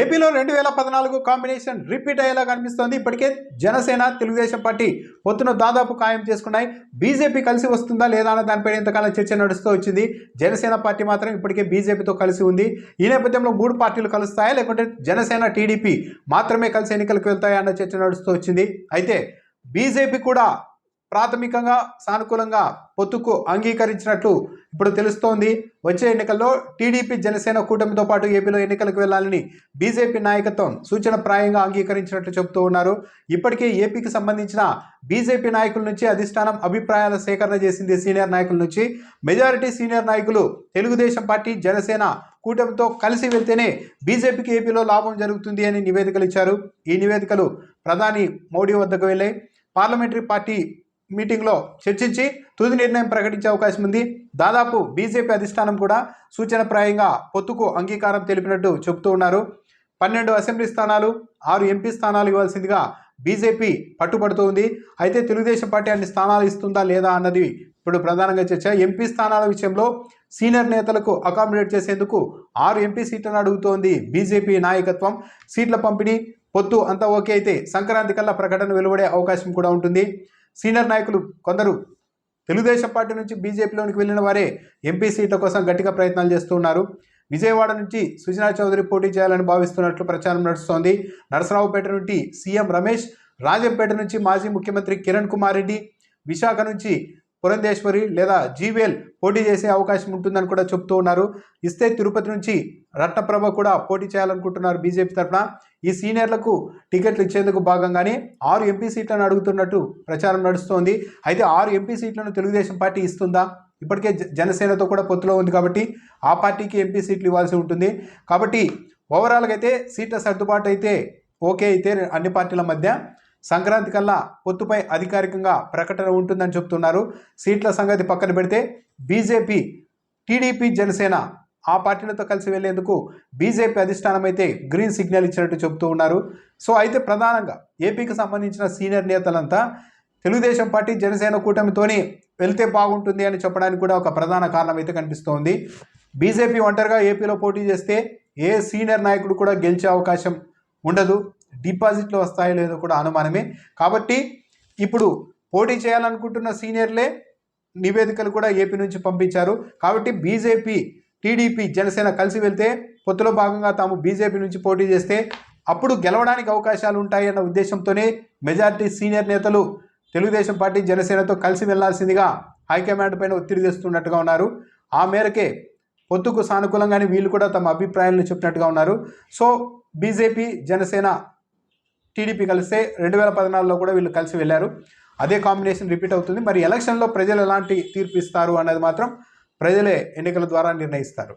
ఏపీలో రెండు వేల పద్నాలుగు కాంబినేషన్ రిపీట్ అయ్యేలా కనిపిస్తోంది. ఇప్పటికే జనసేన తెలుగుదేశం పార్టీ పొత్తును దాదాపు ఖాయం చేసుకున్నాయి. బీజేపీ కలిసి వస్తుందా లేదా అన్న దానిపై ఇంతకాలం చర్చ నడుస్తూ వచ్చింది. జనసేన పార్టీ మాత్రం ఇప్పటికే బీజేపీతో కలిసి ఉంది. ఈ నేపథ్యంలో మూడు పార్టీలు కలుస్తాయా? లేకుంటే జనసేన టీడీపీ మాత్రమే కలిసి ఎన్నికలకు వెళ్తాయా అన్న చర్చ నడుస్తూ వచ్చింది. అయితే బీజేపీ కూడా ప్రాథమికంగా సానుకూలంగా పొత్తుకు అంగీకరించినట్లు ఇప్పుడు తెలుస్తోంది. వచ్చే ఎన్నికల్లో టీడీపీ జనసేన కూటమితో పాటు ఏపీలో ఎన్నికలకు వెళ్ళాలని బీజేపీ నాయకత్వం సూచన ప్రాయంగా అంగీకరించినట్లు చెబుతూ ఉన్నారు. ఇప్పటికే ఏపీకి సంబంధించిన బీజేపీ నాయకుల నుంచి అధిష్టానం అభిప్రాయాల సేకరణ చేసింది సీనియర్ నాయకుల నుంచి. మెజారిటీ సీనియర్ నాయకులు తెలుగుదేశం పార్టీ జనసేన కూటమితో కలిసి వెళ్తేనే బీజేపీకి ఏపీలో లాభం జరుగుతుంది అని నివేదికలు ఇచ్చారు. ఈ నివేదికలు ప్రధాని మోడీ వద్దకు వెళ్ళాయి. పార్లమెంటరీ పార్టీ మీటింగ్లో చర్చించి తుది నిర్ణయం ప్రకటించే అవకాశం ఉంది. దాదాపు బీజేపీ అధిష్టానం కూడా సూచనప్రాయంగా పొత్తుకు అంగీకారం తెలిపినట్టు చెబుతూ ఉన్నారు. పన్నెండు అసెంబ్లీ స్థానాలు ఆరు ఎంపీ స్థానాలు ఇవ్వాల్సిందిగా బీజేపీ పట్టుబడుతోంది అయితే తెలుగుదేశం పార్టీ అన్ని స్థానాలు ఇస్తుందా లేదా అన్నది ఇప్పుడు ప్రధానంగా చర్చ. ఎంపీ స్థానాల విషయంలో సీనియర్ నేతలకు అకామిడేట్ చేసేందుకు ఆరు ఎంపీ సీట్లను అడుగుతోంది బీజేపీ నాయకత్వం. సీట్ల పంపిణీ పొత్తు అంతా ఓకే అయితే సంక్రాంతి కల్లా ప్రకటన వెలువడే అవకాశం కూడా ఉంటుంది. సీనియర్ నాయకులు కొందరు తెలుగుదేశం పార్టీ నుంచి బీజేపీలోనికి వెళ్ళిన వారే ఎంపీ సీట్ల కోసం గట్టిగా ప్రయత్నాలు చేస్తున్నారు విజయవాడ నుంచి సుజనా చౌదరి పోటీ చేయాలని భావిస్తున్నట్లు ప్రచారం నడుస్తోంది. నరసరావుపేట నుండి సీఎం రమేష్ రాజంపేట నుంచి మాజీ ముఖ్యమంత్రి కిరణ్ కుమార్ రెడ్డి విశాఖ నుంచి పురంధేశ్వరి లేదా జీవేల్ పోటీ చేసే అవకాశం ఉంటుందని కూడా చెప్తూ ఉన్నారు. ఇస్తే తిరుపతి నుంచి రత్నప్రభ కూడా పోటీ చేయాలనుకుంటున్నారు బీజేపీ తరఫున. ఈ సీనియర్లకు టికెట్లు ఇచ్చేందుకు భాగంగానే ఆరు ఎంపీ సీట్లను అడుగుతున్నట్టు ప్రచారం నడుస్తోంది. అయితే ఆరు ఎంపీ సీట్లను తెలుగుదేశం పార్టీ ఇస్తుందా? ఇప్పటికే జనసేనతో కూడా పొత్తులో ఉంది కాబట్టి ఆ పార్టీకి ఎంపీ సీట్లు ఇవ్వాల్సి ఉంటుంది. కాబట్టి ఓవరాల్గా అయితే సీట్ల సర్దుబాటు అయితే ఓకే అయితే అన్ని పార్టీల మధ్య. సంక్రాంతి కల్లా పొత్తుపై అధికారికంగా ప్రకటన ఉంటుందని చెప్తున్నారు. సీట్ల సంగతి పక్కన పెడితే బీజేపీ టీడీపీ జనసేన ఆ పార్టీలతో కలిసి వెళ్ళేందుకు బీజేపీ అధిష్టానం అయితే గ్రీన్ సిగ్నల్ ఇచ్చినట్టు చెబుతూ ఉన్నారు. సో అయితే ప్రధానంగా ఏపీకి సంబంధించిన సీనియర్ నేతలంతా తెలుగుదేశం పార్టీ జనసేన కూటమితోని వెళ్తే బాగుంటుంది అని చెప్పడానికి కూడా ఒక ప్రధాన కారణం అయితే కనిపిస్తోంది. బీజేపీ ఒంటరిగా ఏపీలో పోటీ చేస్తే ఏ సీనియర్ నాయకుడు కూడా గెలిచే అవకాశం ఉండదు. డిపాజిట్లు వస్తాయో లేదో కూడా అనుమానమే. కాబట్టి ఇప్పుడు పోటీ చేయాలనుకుంటున్న సీనియర్లే నివేదికలు కూడా ఏపీ నుంచి పంపించారు. కాబట్టి బీజేపీ టీడీపీ జనసేన కలిసి వెళ్తే పొత్తులో భాగంగా తాము బీజేపీ నుంచి పోటీ చేస్తే అప్పుడు గెలవడానికి అవకాశాలు ఉంటాయి అన్న ఉద్దేశంతోనే మెజార్టీ సీనియర్ నేతలు తెలుగుదేశం పార్టీ జనసేనతో కలిసి వెళ్ళాల్సిందిగా హైకమాండ్ పైన ఒత్తిడి తెస్తున్నట్టుగా ఉన్నారు. ఆ మేరకే పొత్తుకు సానుకూలంగానే వీళ్ళు కూడా తమ అభిప్రాయాలను చెప్పినట్టుగా ఉన్నారు. సో బీజేపీ జనసేన టీడీపీ కలిస్తే రెండు వేల పద్నాలుగులో కూడా వీళ్ళు కలిసి వెళ్ళారు. అదే కాంబినేషన్ రిపీట్ అవుతుంది. మరి ఎలక్షన్లో ప్రజలు ఎలాంటి తీర్పు ఇస్తారు అన్నది మాత్రం ప్రజలే ఎన్నికల ద్వారా నిర్ణయిస్తారు.